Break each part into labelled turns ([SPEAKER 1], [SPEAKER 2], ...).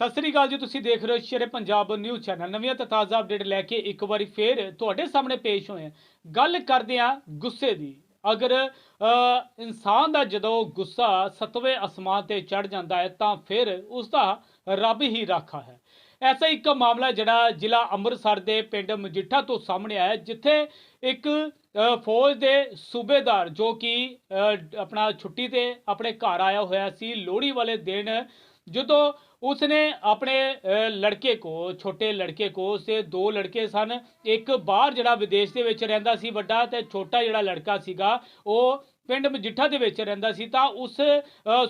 [SPEAKER 1] ਸਤਿ ਸ੍ਰੀ ਅਕਾਲ ਜੀ, ਤੁਸੀਂ ਦੇਖ ਰਹੇ ਹੋ ਸ਼ੇਰੇ ਪੰਜਾਬ ਨਿਊਜ਼ ਚੈਨਲ। ਨਵੀਆਂ ਤੇ ਤਾਜ਼ਾ ਅਪਡੇਟ ਲੈ ਕੇ ਇੱਕ ਵਾਰੀ ਫੇਰ ਤੁਹਾਡੇ ਸਾਹਮਣੇ ਪੇਸ਼ ਹੋਏ ਹਾਂ। ਗੱਲ ਕਰਦੇ ਹਾਂ ਗੁੱਸੇ ਦੀ। ਅਗਰ ਇਨਸਾਨ ਦਾ ਜਦੋਂ ਗੁੱਸਾ ਸਤਵੇਂ ਅਸਮਾਨ ਤੇ ਚੜ ਜਾਂਦਾ ਹੈ, ਤਾਂ ਫਿਰ ਉਸ ਦਾ ਰੱਬ ਹੀ ਰਾਖਾ ਹੈ। ਐਸਾ ਇੱਕ ਮਾਮਲਾ ਜਿਹੜਾ ਜ਼ਿਲ੍ਹਾ ਅੰਮ੍ਰਿਤਸਰ ਦੇ ਪਿੰਡ ਮਜੀਠਾ ਤੋਂ ਸਾਹਮਣੇ ਆਇਆ ਜਿੱਥੇ ਇੱਕ ਫੌਜ ਦੇ ਸੂਬੇਦਾਰ ਜੋ ਕਿ ਆਪਣਾ ਛੁੱਟੀ ਤੇ ਆਪਣੇ ਘਰ ਆਇਆ ਹੋਇਆ ਸੀ, ਲੋਹੜੀ ਵਾਲੇ ਦਿਨ ਜਦੋਂ ਉਸਨੇ ਆਪਣੇ ਅ, ਲੜਕੇ ਕੋ ਛੋਟੇ ਲੜਕੇ ਕੋ ਉਸਦੇ ਦੋ ਲੜਕੇ ਸਨ ਇੱਕ ਬਾਹਰ ਜਿਹੜਾ ਵਿਦੇਸ਼ ਦੇ ਵਿੱਚ ਰਹਿੰਦਾ ਸੀ ਵੱਡਾ ਤੇ ਛੋਟਾ ਜਿਹੜਾ ਲੜਕਾ ਸੀਗਾ ਉਹ ਪਿੰਡ ਮਜੀਠਾ ਦੇ ਵਿੱਚ ਰਹਿੰਦਾ ਸੀ ਤਾਂ ਉਸ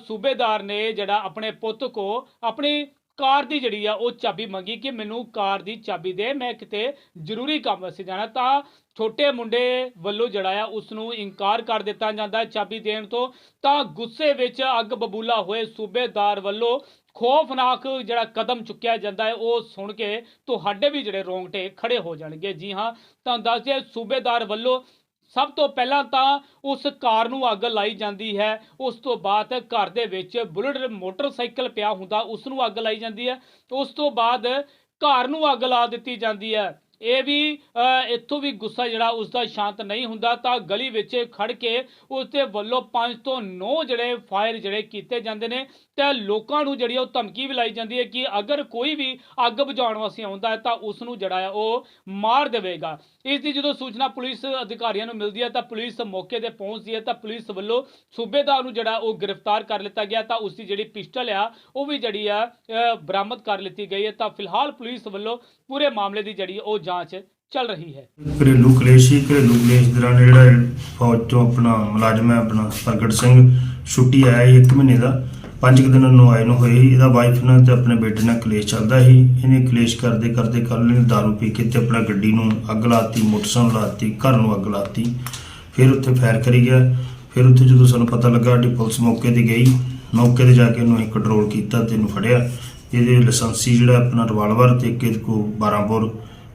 [SPEAKER 1] ਸੂਬੇਦਾਰ ਨੇ ਜਿਹੜਾ ਆਪਣੇ ਪੁੱਤ ਕੋ ਆਪਣੀ ਕਾਰ ਦੀ ਜਿਹੜੀ ਆ, ਉਹ ਚਾਬੀ ਮੰਗੀ ਕਿ ਮੈਨੂੰ ਕਾਰ ਦੀ ਚਾਬੀ ਦੇ, ਮੈਂ ਕਿਤੇ ਜ਼ਰੂਰੀ ਕੰਮ ਵਾਸਤੇ ਜਾਣਾ। ਤਾਂ ਛੋਟੇ ਮੁੰਡੇ ਵੱਲੋਂ ਜਿਹੜਾ ਆ ਉਸ ਨੂੰ ਇਨਕਾਰ ਕਰ ਦਿੱਤਾ ਜਾਂਦਾ ਚਾਬੀ ਦੇਣ ਤੋਂ। ਤਾਂ ਗੁੱਸੇ ਵਿੱਚ ਅੱਗ ਬਬੂਲਾ ਹੋਏ ਸੂਬੇਦਾਰ ਵੱਲੋਂ ਖੋਫਨਾਕ ਜਿਹੜਾ ਕਦਮ ਚੁੱਕਿਆ ਜਾਂਦਾ ਹੈ, ਉਹ ਸੁਣ ਕੇ ਤੁਹਾਡੇ ਵੀ ਜਿਹੜੇ ਰੋਂਗਟੇ ਖੜੇ ਹੋ ਜਾਣਗੇ। ਜੀ ਹਾਂ, ਤਾਂ ਦੱਸਦੇ ਸੂਬੇਦਾਰ ਵੱਲੋਂ ਸਭ ਤੋਂ ਪਹਿਲਾਂ ਤਾਂ ਉਸ ਕਾਰ ਨੂੰ ਅੱਗ ਲਾਈ ਜਾਂਦੀ ਹੈ। ਉਸ ਤੋਂ ਬਾਅਦ ਘਰ ਦੇ ਵਿੱਚ ਬੁਲਟ ਮੋਟਰਸਾਈਕਲ ਪਿਆ ਹੁੰਦਾ, ਉਸ ਨੂੰ ਅੱਗ ਲਾਈ ਜਾਂਦੀ ਹੈ। ਉਸ ਤੋਂ ਬਾਅਦ ਘਰ ਨੂੰ ਅੱਗ ਲਾ ਦਿੱਤੀ ਜਾਂਦੀ ਹੈ। ਇਹ ਵੀ ਇੱਥੋਂ ਵੀ ਗੁੱਸਾ ਜਿਹੜਾ ਉਸ ਦਾ ਸ਼ਾਂਤ ਨਹੀਂ ਹੁੰਦਾ, ਤਾਂ ਗਲੀ ਵਿੱਚ ਖੜ ਕੇ ਉਸ ਦੇ ਵੱਲੋਂ 5 ਤੋਂ 9 ਜਿਹੜੇ ਫਾਇਰ ਜਿਹੜੇ ਕੀਤੇ ਜਾਂਦੇ ਨੇ, ਤੇ ਲੋਕਾਂ ਨੂੰ ਜਿਹੜੀ ਉਹ ਧਮਕੀ ਵੀ ਲਾਈ ਜਾਂਦੀ ਹੈ ਕਿ ਅਗਰ ਕੋਈ ਵੀ ਅੱਗ ਬੁਝਾਉਣ ਵਾਸਤੇ ਆਉਂਦਾ ਹੈ, ਤਾਂ ਉਸ ਨੂੰ ਜਿਹੜਾ ਹੈ ਉਹ ਮਾਰ ਦੇਵੇਗਾ। ਇਸ ਦੀ ਜਦੋਂ ਸੂਚਨਾ ਪੁਲਿਸ ਅਧਿਕਾਰੀਆਂ ਨੂੰ ਮਿਲਦੀ ਹੈ, ਤਾਂ ਪੁਲਿਸ ਮੌਕੇ ਤੇ ਪਹੁੰਚਦੀ ਹੈ, ਤਾਂ ਪੁਲਿਸ ਵੱਲੋਂ ਸੂਬੇਦਾਰ ਨੂੰ ਜਿਹੜਾ ਉਹ ਗ੍ਰਿਫਤਾਰ ਕਰ ਲਿੱਤਾ ਗਿਆ, ਤਾਂ ਉਸ ਦੀ ਜਿਹੜੀ ਪਿਸਟਲ ਆ, ਉਹ ਵੀ ਜਿਹੜੀ ਆ ਬਰਾਮਦ ਕਰ ਲਿੱਤੀ ਗਈ ਹੈ। ਤਾਂ ਫਿਲਹਾਲ ਪੁਲਿਸ ਵੱਲੋਂ ਪੂਰੇ ਮਾਮਲੇ ਦੀ ਜਿਹੜੀ ਉਹ ਜਾਂਚ ਚੱਲ ਰਹੀ ਹੈ।
[SPEAKER 2] ਘਰੇਲੂ ਕਲੇਸ਼ ਘਰੇਲੂ ਕਲੇਸ਼ ਦੌਰਾਨ ਜਿਹੜਾ ਫੌਜ ਤੋਂ ਆਪਣਾ ਮੁਲਾਜ਼ਮ ਹੈ, ਆਪਣਾ ਪ੍ਰਗਟ ਸਿੰਘ ਛੁੱਟੀ ਆਇਆ ਸੀ ਇੱਕ ਮਹੀਨੇ ਦਾ। ਪੰਜ ਕੁ ਦਿਨ ਨੂੰ ਆਏ ਨੂੰ ਹੋਏ ਇਹਦਾ ਵਾਈਫ ਨਾਲ ਤੇ ਆਪਣੇ ਬੇਟੇ ਨਾਲ ਕਲੇਸ਼ ਚੱਲਦਾ ਸੀ। ਇਹਨੇ ਕਲੇਸ਼ ਕਰਦੇ ਕਰਦੇ ਕੱਲ ਨੇ ਦਾਰੂ ਪੀ ਕੇ ਤੇ ਆਪਣਾ ਗੱਡੀ ਨੂੰ ਅੱਗ ਲਾਤੀ, ਮੋਟਰਸਾਈਕਲ ਲਾਤੀ, ਘਰ ਨੂੰ ਅੱਗ ਲਾਤੀ। ਫਿਰ ਉੱਥੇ ਫਾਇਰ ਕਰੀ ਗਿਆ। ਫਿਰ ਉੱਥੇ ਜਦੋਂ ਸਾਨੂੰ ਪਤਾ ਲੱਗਾ, ਸਾਡੀ ਪੁਲਿਸ ਮੌਕੇ ਤੇ ਗਈ। ਮੌਕੇ ਤੇ ਜਾ ਕੇ ਇਹਨੂੰ ਅਸੀਂ ਕੰਟਰੋਲ ਕੀਤਾ ਤੇ ਇਹਨੂੰ ਫੜਿਆ। ਇਹਦੇ ਲਾਇਸੈਂਸੀ ਜਿਹੜਾ ਆਪਣਾ ਰਿਵਾਲਵਰ ਤੇ ਇੱਕ ਇਹਦੇ ਕੋ 12 ਬੋਰ